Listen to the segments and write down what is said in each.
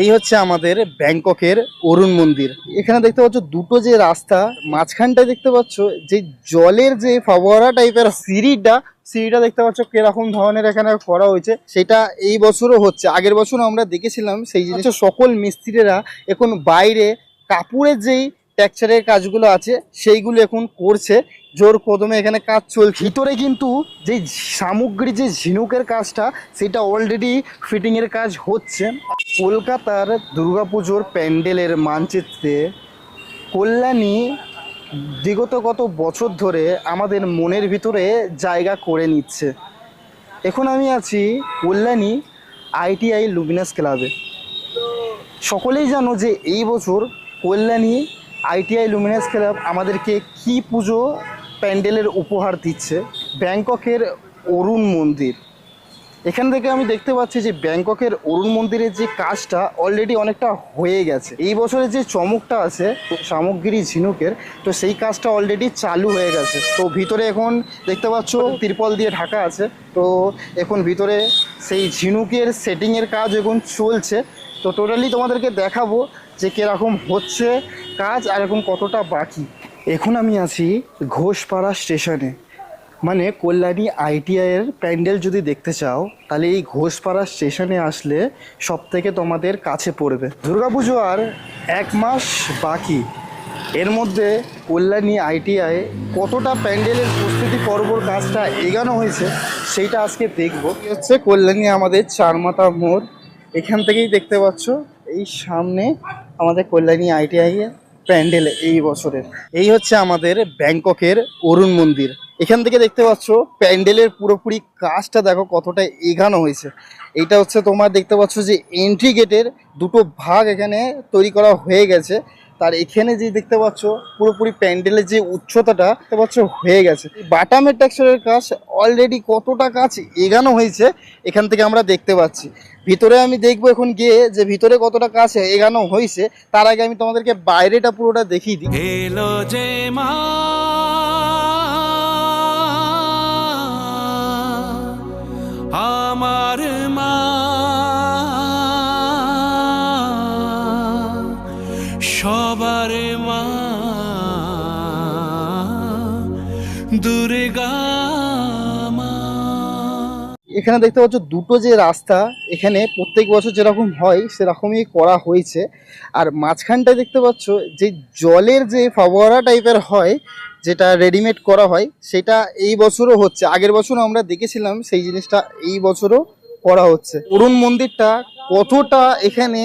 এই হচ্ছে আমাদের ব্যাংককের অরুণ মন্দির। এখানে দেখতে পাচ্ছ দুটো যে রাস্তা, মাঝখানটায় দেখতে পাচ্ছ যে জলের যে ফাওয়ারা টাইপের সিঁড়িটা সিঁড়িটা দেখতে পাচ্ছ কীরকম ধরনের এখানে করা হয়েছে। সেটা এই বছরও হচ্ছে। আগের বছর আমরা দেখেছিলাম সেই জিনিস সকল মিস্ত্রিরা এখন বাইরে কাপড়ের যেই টেক্সচারের কাজগুলো আছে, সেইগুলো এখন করছে। জোর কদমে এখানে কাজ চলছে। ভিতরে কিন্তু যে সামগ্রী, যে ঝিনুকের কাজটা, সেটা অলরেডি ফিটিংয়ের কাজ হচ্ছে। কলকাতার দুর্গাপুজোর প্যান্ডেলের মানচিত্রে কল্যাণী বিগত কত বছর ধরে আমাদের মনের ভিতরে জায়গা করে নিচ্ছে। এখন আমি আছি কল্যাণী আইটিআই লুবিনাস ক্লাবে। সকলেই জানো যে এই বছর কল্যাণী আইটিআই লুমিনাস ক্লাব আমাদেরকে কি পুজো প্যান্ডেলের উপহার দিচ্ছে? ব্যাংককের অরুণ মন্দির। এখান থেকে আমি দেখতে পাচ্ছি যে ব্যাংককের অরুণ মন্দিরের যে কাজটা অলরেডি অনেকটা হয়ে গেছে। এই বছরের যে চমকটা আছে, সামগ্রী ঝিনুকের, তো সেই কাজটা অলরেডি চালু হয়ে গেছে। তো ভিতরে এখন দেখতে পাচ্ছ, তিরপল দিয়ে ঢাকা আছে। তো এখন ভিতরে সেই ঝিনুকের সেটিংয়ের কাজ এখন চলছে। তো টোটালি তোমাদেরকে দেখাবো যে কীরকম হচ্ছে কাজ আর এরকম কতটা বাকি। এখন আমি আছি ঘোষপাড়া স্টেশনে। মানে কল্যাণী আইটিআইয়ের প্যান্ডেল যদি দেখতে চাও, তাহলে এই ঘোষপাড়া স্টেশনে আসলে সব থেকে তোমাদের কাছে পড়বে। দুর্গাপুজো আর এক মাস বাকি। এর মধ্যে কল্যাণী আইটিআই কতটা প্যান্ডেলের প্রস্তুতি পর্বর কাজটা এগানো হয়েছে, সেইটা আজকে দেখব। হচ্ছে কল্যাণী আমাদের চারমাথা মোড়। এখান থেকেই দেখতে পাচ্ছ, এই সামনে আমাদের কল্যাণী আইটিআই এর প্যান্ডেল এই বছরের। এই হচ্ছে আমাদের ব্যাংককের অরুণ মন্দির। এখান থেকে দেখতে পাচ্ছ, প্যান্ডেলের পুরোপুরি কাজটা দেখো কতটা এগানো হয়েছে। এটা হচ্ছে তোমার দেখতে পাচ্ছ যে এন্ট্রি গেটের দুটো ভাগ এখানে তৈরি করা হয়ে গেছে। তার এখানে যে দেখতে পাচ্ছ, পুরোপুরি প্যান্ডেলের যে উচ্চতাটা দেখতে পাচ্ছ হয়ে গেছে। বাটামের টেক্সচারের কাজ অলরেডি কতটা কাজ এগানো হয়েছে, এখান থেকে আমরা দেখতে পাচ্ছি। ভিতরে আমি দেখব এখন গিয়ে যে ভিতরে কতটা কাজ এগানো হয়েছে, তার আগে আমি তোমাদেরকে বাইরেটা পুরোটা দেখিয়ে দিই। সবার মা। এখানে দেখতে পাচ্ছ দুটো যে রাস্তা, এখানে প্রত্যেক বছর যেরকম হয়, সেরকমই করা হয়েছে। আর মাঝখানটায় দেখতে পাচ্ছ যে জলের যে ফাওয়ারা টাইপের হয়, যেটা রেডিমেড করা হয়, সেটা এই বছরও হচ্ছে। আগের বছর আমরা দেখেছিলাম সেই জিনিসটা এই বছরও করা হচ্ছে। অরুণ মন্দিরটা কতটা এখানে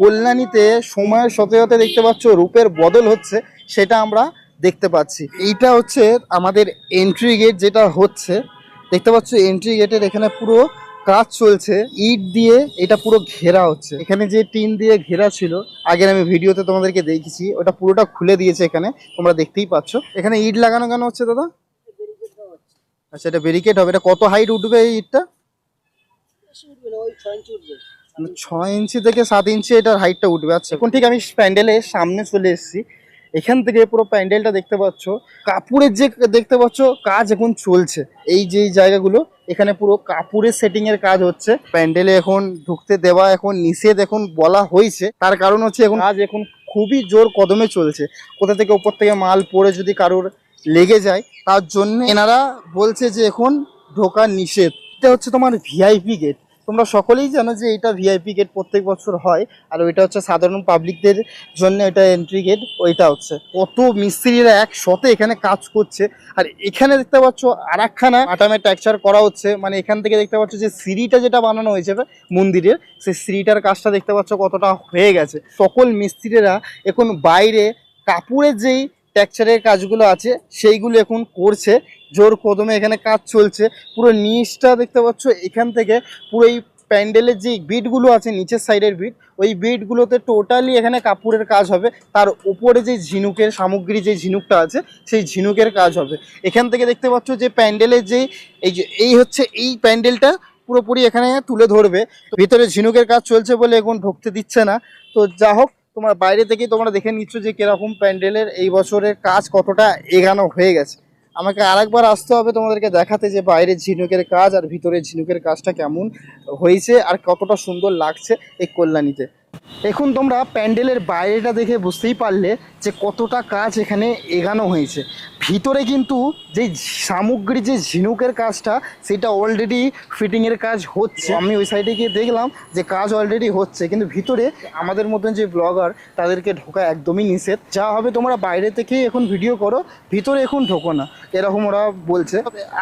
কল্যাণীতে সময়ের সাথে সাথে দেখতে পাচ্ছ রূপের বদল হচ্ছে, সেটা আমরা দেখতে পাচ্ছি। এইটা হচ্ছে আমাদের এন্ট্রি গেট যেটা হচ্ছে। দেখতে পাচ্ছ এন্ট্রি গেটের এখানে পুরো কাজ চলছে। ইট দিয়ে এটা পুরো ঘেরা হচ্ছে। এখানে যে টিন দিয়ে ঘেরা ছিল, আগের আমি ভিডিওতে তোমাদেরকে দেখেছি, ওটা পুরোটা খুলে দিয়েছে এখানে, তোমরা দেখতেই পাচ্ছ। এখানে ইট লাগানো কেন হচ্ছে দাদা? আচ্ছা এটা ব্যারিকেড হবে। এটা কত হাইট উঠবে এই ইটটা? ছয় ইঞ্চি থেকে সাত ইঞ্চি এটার হাইটটা উঠবে। আচ্ছা এখন ঠিক আমি প্যান্ডেলের সামনে চলে এসেছি। এখান থেকে পুরো প্যান্ডেলটা দেখতে পাচ্ছ। কাপড়ের যে দেখতে পাচ্ছ, কাজ এখন চলছে। এই যে জায়গাগুলো, এখানে পুরো কাপড়ের সেটিং এর কাজ হচ্ছে। প্যান্ডেলে এখন ঢুকতে দেওয়া এখন নিষেধ এখন বলা হয়েছে। তার কারণ হচ্ছে এখন কাজ এখন খুবই জোর কদমে চলছে। কোথা থেকে উপর থেকে মাল পড়ে যদি কারোর লেগে যায়, তার জন্য এনারা বলছে যে এখন ঢোকা নিষেধ। এটা হচ্ছে তোমার ভিআইপি গেট তোমরা সকলেই জানো যে এটা ভিআইপি গেট প্রত্যেক বছর হয়, আর ওইটা হচ্ছে সাধারণ পাবলিকদের জন্য এটা এন্ট্রি গেট ওইটা হচ্ছে। কত মিস্ত্রিরা একসাথে এখানে কাজ করছে, আর এখানে দেখতে পাচ্ছ আর একখানা আটামের টেক্সচার করা হচ্ছে মানে এখান থেকে দেখতে পাচ্ছ যে সিঁড়িটা যেটা বানানো হয়েছে মন্দিরের, সেই সিঁড়িটার কাজটা দেখতে পাচ্ছ কতটা হয়ে গেছে। সকল মিস্ত্রিরা এখন বাইরে কাপড়ের যেই টেক্সচারের কাজগুলো আছে, সেইগুলো এখন করছে। জোর কদমে এখানে কাজ চলছে। পুরো নিচটা দেখতে পাচ্ছ, এখান থেকে পুরো এই প্যান্ডেলের যে বিটগুলো আছে, নিচের সাইডের বিট, ওই বিটগুলোতে টোটালি এখানে কাপড়ের কাজ হবে। তার উপরে যে ঝিনুকের সামগ্রী যে ঝিনুকটা আছে, সেই ঝিনুকের কাজ হবে। এখান থেকে দেখতে পাচ্ছ যে প্যান্ডেলের যে এই যে, এই হচ্ছে এই প্যান্ডেলটা পুরোপুরি এখানে তুলে ধরবে। ভিতরে ঝিনুকের কাজ চলছে বলে এখন ঢুকতে দিচ্ছে না। তো যা হোক তোমার বাইরে থেকেই তোমরা দেখে নিচ্ছ যে কীরকম প্যান্ডেলের এই বছরের কাজ কতটা এগানো হয়ে গেছে। আমাকে আরেকবার আসতে হবে তোমাদেরকে দেখাতে যে বাইরে ঝিনুকের কাজ আর ভিতরে ঝিনুকের কাজটা কেমন হয়েছে আর কতটা সুন্দর লাগছে এই কল্যাণীতে। এখন তোমরা প্যান্ডেলের বাইরেটা দেখে বুঝতেই পারলে যে কতটা কাজ এখানে এগানো হয়েছে। ভিতরে কিন্তু যে সামগ্রী যে ঝিনুকের কাজটা, সেটা অলরেডি ফিটিংয়ের কাজ হচ্ছে। আমি ওই সাইডে গিয়ে দেখলাম যে কাজ অলরেডি হচ্ছে, কিন্তু ভিতরে আমাদের মতন যে ব্লগার তাদেরকে ঢোকা একদমই নিষেধ। যা হবে তোমরা বাইরে থেকে এখন ভিডিও করো, ভিতরে এখন ঢোকো না, এরকম ওরা বলছে।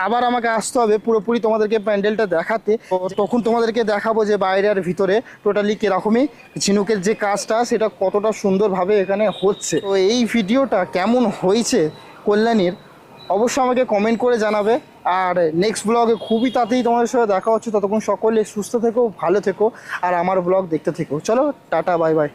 আবার আমাকে আসতে হবে পুরোপুরি তোমাদেরকে প্যান্ডেলটা দেখাতে। তখন তোমাদেরকে দেখাবো যে বাইরে আর ভিতরে টোটালি কিরকমই ঝিনুকের যে কাজটা, সেটা কতটা সুন্দরভাবে এখানে হচ্ছে। তো এই ভিডিওটা কেমন হয়েছে কল্যাণীর অবশ্যই আমাকে কমেন্ট করে জানাবে। আর নেক্সট ব্লগে খুবই তাড়াতাড়ি তোমাদের সাথে দেখা হচ্ছে। ততক্ষণ সকলে সুস্থ থেকো, ভালো থেকো, আর আমার ব্লগ দেখতে থেকো। চলো, টাটা বাই বাই